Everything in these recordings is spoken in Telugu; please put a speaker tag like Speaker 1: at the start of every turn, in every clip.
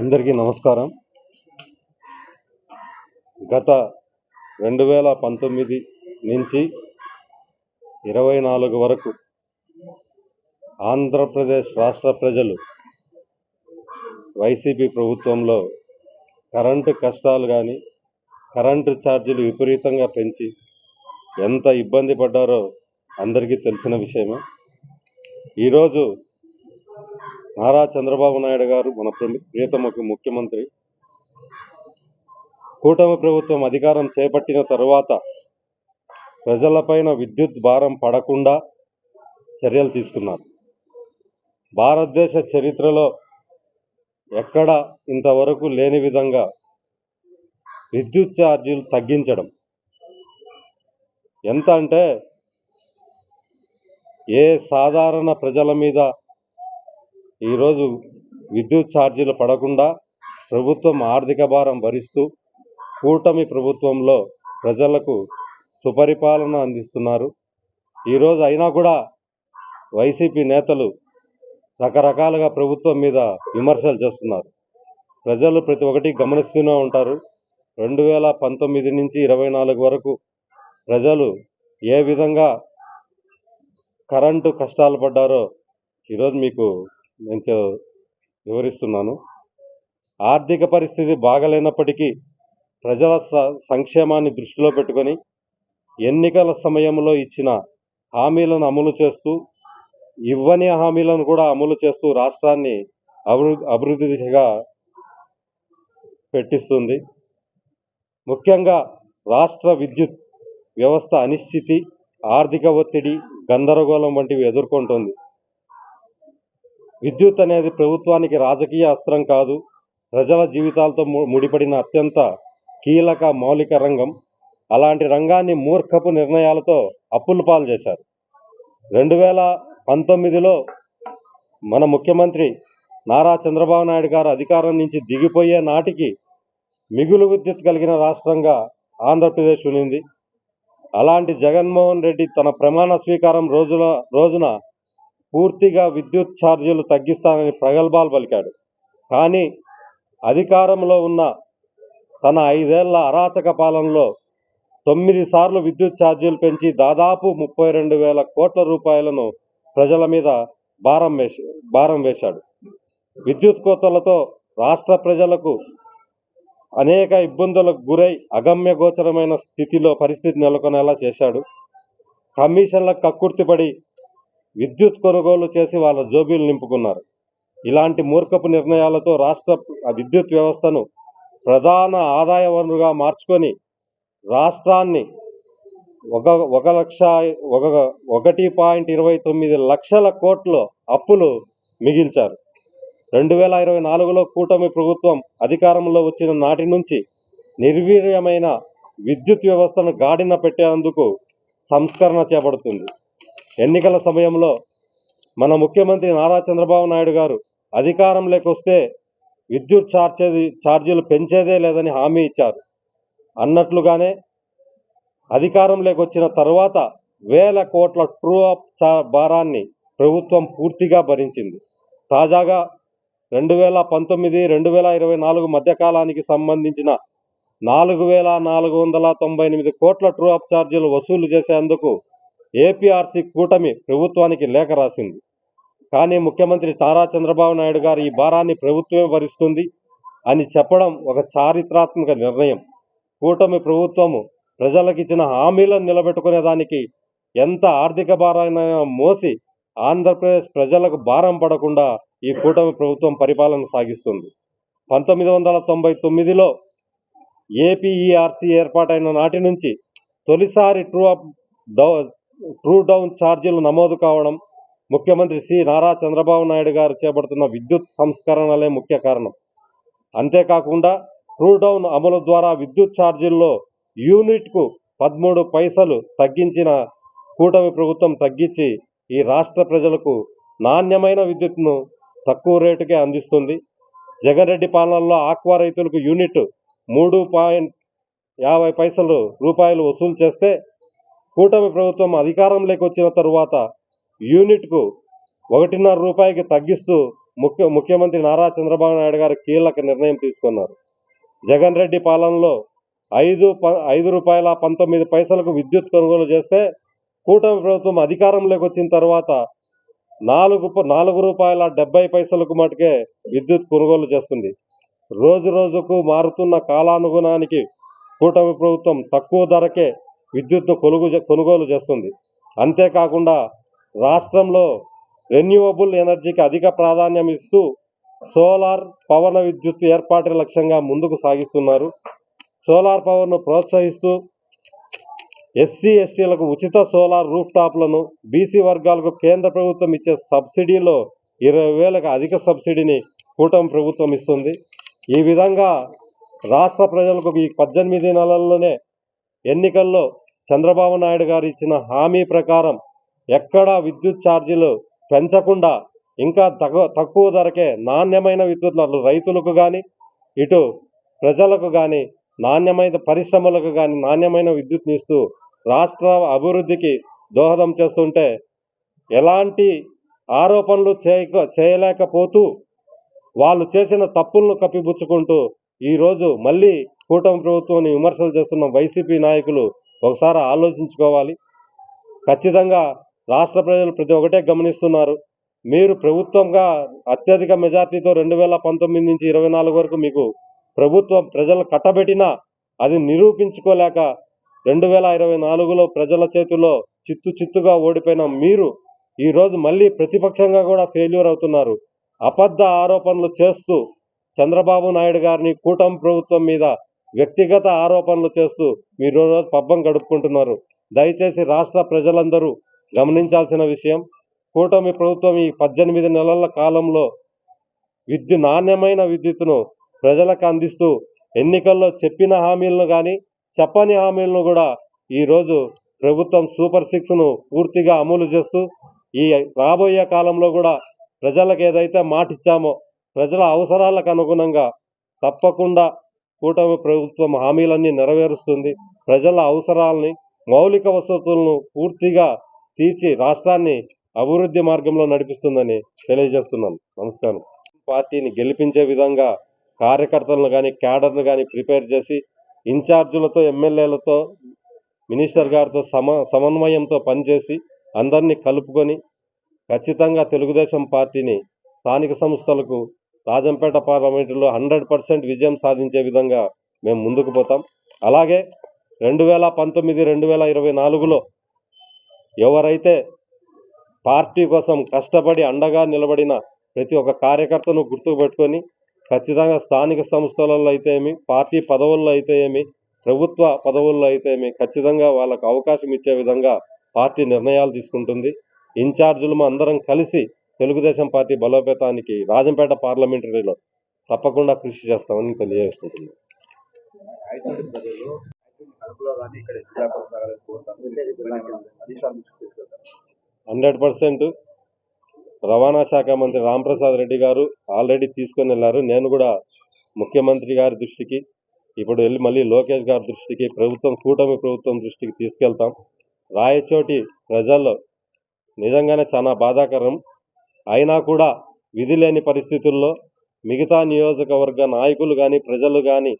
Speaker 1: అందరికీ నమస్కారం. గత రెండు వేల పంతొమ్మిది నుంచి ఇరవై నాలుగు వరకు ఆంధ్రప్రదేశ్ రాష్ట్ర ప్రజలు వైసీపీ ప్రభుత్వంలో కరెంటు కష్టాలు కానీ కరెంటు ఛార్జీలు విపరీతంగా పెంచి ఎంత ఇబ్బంది పడ్డారో అందరికీ తెలిసిన విషయమే. ఈరోజు నారా చంద్రబాబు నాయుడు గారు మన ప్రి- ప్రియతమ ముఖ్యమంత్రి. కూటమి ప్రభుత్వం అధికారం చేపట్టిన తరువాత ప్రజలపైన విద్యుత్ భారం పడకుండా చర్యలు తీసుకున్నారు. భారతదేశ చరిత్రలో ఎక్కడ ఇంతవరకు లేని విధంగా విద్యుత్ ఛార్జీలు తగ్గించడం. ఎంత అంటే ఏ సాధారణ ప్రజల మీద ఈరోజు విద్యుత్ ఛార్జీలు పడకుండా ప్రభుత్వం ఆర్థిక భారం భరిస్తూ కూటమి ప్రభుత్వంలో ప్రజలకు సుపరిపాలన అందిస్తున్నారు. ఈరోజు అయినా కూడా వైసీపీ నేతలు రకరకాలుగా ప్రభుత్వం మీద విమర్శలు చేస్తున్నారు. ప్రజలు ప్రతి ఒక్కటి గమనిస్తూనే ఉంటారు. రెండు వేల పంతొమ్మిది నుంచి ఇరవై నాలుగు వరకు ప్రజలు ఏ విధంగా కరెంటు కష్టాలు పడ్డారో ఈరోజు మీకు నేను వివరిస్తున్నాను. ఆర్థిక పరిస్థితి బాగలేనప్పటికీ ప్రజల స- సంక్షేమాన్ని దృష్టిలో పెట్టుకొని ఎన్నికల సమయంలో ఇచ్చిన హామీలను అమలు చేస్తూ ఇవ్వని హామీలను కూడా అమలు చేస్తూ రాష్ట్రాన్ని అభివృద్ధి అభివృద్ధి దిశగా పెట్టిస్తుంది. ముఖ్యంగా రాష్ట్ర విద్యుత్ వ్యవస్థ అనిశ్చితి ఆర్థిక ఒత్తిడి గందరగోళం వంటివి ఎదుర్కొంటుంది. విద్యుత్ అనేది ప్రభుత్వానికి రాజకీయ అస్త్రం కాదు. ప్రజల జీవితాలతో ము- ముడిపడిన అత్యంత కీలక మౌలిక రంగం. అలాంటి రంగాన్ని మూర్ఖపు నిర్ణయాలతో అప్పులు పాలు చేశారు. రెండు వేల పంతొమ్మిదిలో మన ముఖ్యమంత్రి నారా చంద్రబాబు నాయుడు గారు అధికారం నుంచి దిగిపోయే నాటికి మిగులు విద్యుత్ కలిగిన రాష్ట్రంగా ఆంధ్రప్రదేశ్ ఉనింది. అలాంటి జగన్మోహన్ రెడ్డి తన ప్రమాణ స్వీకారం రోజుల రోజున పూర్తిగా విద్యుత్ ఛార్జీలు తగ్గిస్తానని ప్రగల్భాలు పలికాడు. కానీ అధికారంలో ఉన్న తన ఐదేళ్ళ అరాచక పాలనలో తొమ్మిది సార్లు విద్యుత్ ఛార్జీలు పెంచి దాదాపు ముప్పై రెండు వేల కోట్ల రూపాయలను ప్రజల మీద భారం వేసి భారం వేశాడు. విద్యుత్ కోతలతో రాష్ట్ర ప్రజలకు అనేక ఇబ్బందులకు గురై అగమ్య గోచరమైన స్థితిలో పరిస్థితి నెలకొనేలా చేశాడు. కమిషన్లకు కక్కుర్తిపడి విద్యుత్ కొనుగోలు చేసి వాళ్ళ జోబీలు నింపుకున్నారు. ఇలాంటి మూర్ఖపు నిర్ణయాలతో రాష్ట్ర విద్యుత్ వ్యవస్థను ప్రధాన ఆదాయ వనరుగా మార్చుకొని రాష్ట్రాన్ని ఒక ఒక లక్ష ఒక ఒకటి పాయింట్ ఇరవై తొమ్మిది లక్షల కోట్లు అప్పులు మిగిల్చారు. రెండు వేల ఇరవై నాలుగులో కూటమి ప్రభుత్వం అధికారంలో వచ్చిన నాటి నుంచి నిర్వీర్యమైన విద్యుత్ వ్యవస్థను గాడిన పెట్టేందుకు సంస్కరణ చేపడుతుంది. ఎన్నికల సమయంలో మన ముఖ్యమంత్రి నారా చంద్రబాబు నాయుడు గారు అధికారంలోకి వస్తే విద్యుత్ ఛార్జీ ఛార్జీలు పెంచేదే లేదని హామీ ఇచ్చారు. అన్నట్లుగానే అధికారంలోకి వచ్చిన తర్వాత వేల కోట్ల ట్రూ అప్ భారాన్ని ప్రభుత్వం పూర్తిగా భరించింది. తాజాగా రెండు వేల పంతొమ్మిది రెండు వేల ఇరవై నాలుగు మధ్యకాలానికి సంబంధించిన నాలుగు వేల నాలుగు వందల తొంభై ఎనిమిది కోట్ల ట్రూ అప్ ఛార్జీలు వసూలు చేసేందుకు ఏపీఆర్సీ కూటమి ప్రభుత్వానికి లేఖ రాసింది. కానీ ముఖ్యమంత్రి తారా చంద్రబాబు నాయుడు గారు ఈ భారాన్ని ప్రభుత్వమే భరిస్తుంది అని చెప్పడం ఒక చారిత్రాత్మక నిర్ణయం. కూటమి ప్రభుత్వము ప్రజలకు ఇచ్చిన హామీలను నిలబెట్టుకునేదానికి ఎంత ఆర్థిక భారాన్ని మోసి ఆంధ్రప్రదేశ్ ప్రజలకు భారం పడకుండా ఈ కూటమి ప్రభుత్వం పరిపాలన సాగిస్తుంది. పంతొమ్మిది వందల తొంభై తొమ్మిదిలో ఏపీఈఆర్సీ ఏర్పాటైన నాటి నుంచి తొలిసారి ట్రూ అప్ డౌ ట్రూ డౌన్ ఛార్జీలు నమోదు కావడం ముఖ్యమంత్రి సి నారా చంద్రబాబు నాయుడు గారు చేపడుతున్న విద్యుత్ సంస్కరణలే ముఖ్య కారణం. అంతేకాకుండా ట్రూ డౌన్ అమలు ద్వారా విద్యుత్ ఛార్జీల్లో యూనిట్కు పదమూడు పైసలు తగ్గించిన కూటమి ప్రభుత్వం తగ్గించి ఈ రాష్ట్ర ప్రజలకు నాణ్యమైన విద్యుత్ను తక్కువ రేటుకే అందిస్తుంది. జగన్ రెడ్డి పాలనలో ఆక్వా రైతులకు యూనిట్ మూడు పాయింట్ యాభై పైసలు రూపాయలు వసూలు చేస్తే కూటమి ప్రభుత్వం అధికారంలోకి వచ్చిన తరువాత యూనిట్కు ఒకటిన్నర రూపాయికి తగ్గిస్తూ ముఖ్య ముఖ్యమంత్రి నారా చంద్రబాబు నాయుడు గారు కీలక నిర్ణయం తీసుకున్నారు. జగన్ రెడ్డి పాలనలో ఐదు ప- ఐదు రూపాయల పంతొమ్మిది పైసలకు విద్యుత్ కొనుగోలు చేస్తే కూటమి ప్రభుత్వం అధికారంలోకి వచ్చిన తర్వాత నాలుగు నాలుగు రూపాయల డెబ్బై పైసలకు మటుకే విద్యుత్ కొనుగోలు చేస్తుంది. రోజు రోజుకు మారుతున్న కాలానుగుణానికి కూటమి ప్రభుత్వం తక్కువ ధరకే విద్యుత్ను కొనుగో కొనుగోలు చేస్తుంది. అంతేకాకుండా రాష్ట్రంలో రెన్యూవబుల్ ఎనర్జీకి అధిక ప్రాధాన్యం ఇస్తూ సోలార్ పవన విద్యుత్ ఏర్పాటు లక్ష్యంగా ముందుకు సాగిస్తున్నారు. సోలార్ పవర్ను ప్రోత్సహిస్తూ ఎస్సీ ఎస్టీలకు ఉచిత సోలార్ రూఫ్ టాప్లను బీసీ వర్గాలకు కేంద్ర ప్రభుత్వం ఇచ్చే సబ్సిడీలో ఇరవై వేలకు అధిక సబ్సిడీని కూటమి ప్రభుత్వం ఇస్తుంది. ఈ విధంగా రాష్ట్ర ప్రజలకు ఈ పద్దెనిమిది నెలల్లోనే ఎన్నికల్లో చంద్రబాబు నాయుడు గారు ఇచ్చిన హామీ ప్రకారం ఎక్కడా విద్యుత్ ఛార్జీలు పెంచకుండా ఇంకా తక్కువ తక్కువ ధరకే నాణ్యమైన విద్యుత్ రైతులకు కానీ ఇటు ప్రజలకు కానీ నాణ్యమైన పరిశ్రమలకు కానీ నాణ్యమైన విద్యుత్ని ఇస్తూ రాష్ట్ర అభివృద్ధికి దోహదం చేస్తుంటే ఎలాంటి ఆరోపణలు చేయక చేయలేకపోతూ వాళ్ళు చేసిన తప్పులను కప్పిపుచ్చుకుంటూ ఈరోజు మళ్ళీ కూటమి ప్రభుత్వాన్ని విమర్శలు చేస్తున్న వైసీపీ నాయకులు ఒకసారి ఆలోచించుకోవాలి. ఖచ్చితంగా రాష్ట్ర ప్రజలు ప్రతి ఒక్కటే గమనిస్తున్నారు. మీరు ప్రభుత్వంగా అత్యధిక మెజార్టీతో రెండు వేల పంతొమ్మిది నుంచి ఇరవై నాలుగు వరకు మీకు ప్రభుత్వం ప్రజలు కట్టబెట్టినా అది నిరూపించుకోలేక రెండు వేల ఇరవై నాలుగులో ప్రజల చేతిలో చిత్తు చిత్తుగా ఓడిపోయిన మీరు ఈరోజు మళ్ళీ ప్రతిపక్షంగా కూడా ఫెయిల్యూర్ అవుతున్నారు. అబద్ధ ఆరోపణలు చేస్తూ చంద్రబాబు నాయుడు గారిని కూటమి ప్రభుత్వం మీద వ్యక్తిగత ఆరోపణలు చేస్తూ మీరు రోజు పబ్బం గడుపుకుంటున్నారు. దయచేసి రాష్ట్ర ప్రజలందరూ గమనించాల్సిన విషయం కూటమి ప్రభుత్వం ఈ పద్దెనిమిది నెలల కాలంలో విద్యు నాణ్యమైన విద్యుత్తును ప్రజలకు అందిస్తూ ఎన్నికల్లో చెప్పిన హామీలను కానీ చెప్పని హామీలను కూడా ఈరోజు ప్రభుత్వం సూపర్ సిక్స్ను పూర్తిగా అమలు చేస్తూ ఈ రాబోయే కాలంలో కూడా ప్రజలకు ఏదైతే మాటిచ్చామో ప్రజల అవసరాలకు అనుగుణంగా తప్పకుండా కూటమి ప్రభుత్వం హామీలన్నీ నెరవేరుస్తుంది. ప్రజల అవసరాలని మౌలిక వసతులను పూర్తిగా తీర్చి రాష్ట్రాన్ని అభివృద్ధి మార్గంలో నడిపిస్తుందని తెలియజేస్తున్నాను. నమస్కారం. పార్టీని గెలిపించే విధంగా కార్యకర్తలను కానీ క్యాడర్ను కానీ ప్రిపేర్ చేసి ఇన్ఛార్జీలతో ఎమ్మెల్యేలతో మినిస్టర్ గారితో సమ సమన్వయంతో పనిచేసి అందరినీ కలుపుకొని ఖచ్చితంగా తెలుగుదేశం పార్టీని స్థానిక సంస్థలకు రాజంపేట పార్లమెంటులో హండ్రెడ్ పర్సెంట్ విజయం సాధించే విధంగా మేము ముందుకు పోతాం. అలాగే రెండు వేల పంతొమ్మిది రెండు వేల ఇరవై నాలుగులో ఎవరైతే పార్టీ కోసం కష్టపడి అండగా నిలబడిన ప్రతి ఒక్క కార్యకర్తను గుర్తుకు పెట్టుకొని ఖచ్చితంగా స్థానిక సంస్థలలో అయితే ఏమి పార్టీ పదవుల్లో అయితే ఏమి ప్రభుత్వ పదవుల్లో అయితే ఏమి ఖచ్చితంగా వాళ్ళకు అవకాశం ఇచ్చే విధంగా పార్టీ నిర్ణయాలు తీసుకుంటుంది. ఇన్ఛార్జీలు అందరం కలిసి తెలుగుదేశం పార్టీ బలోపేతానికి రాజంపేట పార్లమెంటరీలో తప్పకుండా కృషి చేస్తామని
Speaker 2: తెలియజేస్తుంది
Speaker 1: హండ్రెడ్ పర్సెంట్ రవాణా శాఖ మంత్రి రాంప్రసాద్ రెడ్డి గారు ఆల్రెడీ తీసుకొని వెళ్ళారు. నేను కూడా ముఖ్యమంత్రి గారి దృష్టికి ఇప్పుడు వెళ్ళి మళ్ళీ లోకేష్ గారి దృష్టికి ప్రభుత్వం కూటమి ప్రభుత్వం దృష్టికి తీసుకెళ్తాం. రాయచోటి ప్రజల్లో నిజంగానే చాలా బాధాకరం. అయినా కూడా విధి లేని పరిస్థితుల్లో మిగతా నియోజకవర్గ నాయకులు కానీ ప్రజలు కానీ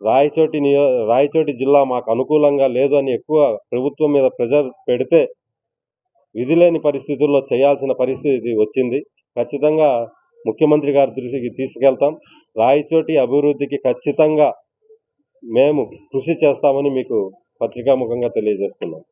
Speaker 1: రాయచోటి నియో రాయచోటి జిల్లా మాకు అనుకూలంగా లేదు అని ఎక్కువ ప్రభుత్వం మీద ప్రెజర్ పెడితే విధి లేని పరిస్థితుల్లో చేయాల్సిన పరిస్థితి వచ్చింది. ఖచ్చితంగా ముఖ్యమంత్రి గారి దృష్టికి తీసుకెళ్తాం. రాయచోటి అభివృద్ధికి ఖచ్చితంగా మేము కృషి చేస్తామని మీకు పత్రికాముఖంగా తెలియజేస్తున్నాం.